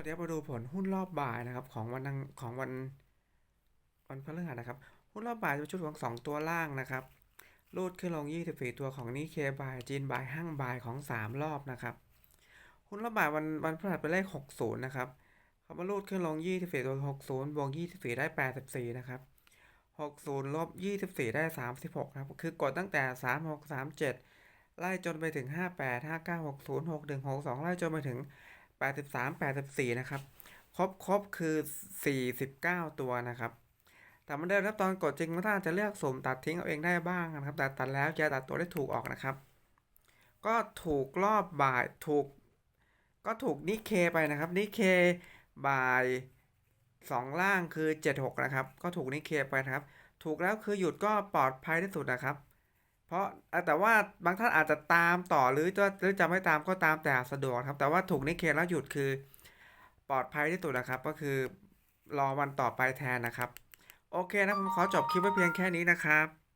วัสดีครับมาดูผลหุ้นรอบบ่ายนะครับของวันของวันวันพฤหัสนะครับ หุ้นรอบบ่ายจะเป็นชุดของสองตัวล่างนะครับรูดขึ้นลง 24 ตัวของนิเคบายจีนบายห้างบายของ 3 รอบนะครับ หุ้นรอบบ่ายวันวันพฤหัสเป็นเลข 60 นะครับเขามารูดขึ้นลง 24 ตัว 60 บวก 24 ได้ 84 นะครับ 60 ลบ 24 ได้ 36 ครับ คือกดตั้งแต่ 36 37 ไล่จนไปถึง 58 59 60 61 62 ไล่จนไปถึง 83 84 นะครับ ครบครบคือ 49 ตัวนะครับ แต่มันเดิมครับตอนกดจริงมันอาจจะเลือกสุ่มตัดทิ้งเอาเองได้บ้างนะครับ แต่ตัดแล้วจะตัดตัวได้ถูกออกนะครับ ก็ถูกรอบบ่ายถูก ก็ถูกนิเคไปนะครับนิเคบ่ายสองล่างคือ 76 นะครับ ก็ถูกนิเคไปนะครับ ถูกแล้วคือหยุดก็ปลอดภัยที่สุดนะครับ เพราะแต่ว่าบางท่านอาจจะตามต่อหรือจะหรือจะไม่ตามก็ตามแต่สะดวกครับ แต่ว่าถูกนิเคแล้วหยุดคือ ปลอดภัยที่สุดนะครับ ก็คือรอวันต่อไปแทนนะครับ โอเคนะผมขอจบคลิปไว้เพียงแค่นี้นะครับ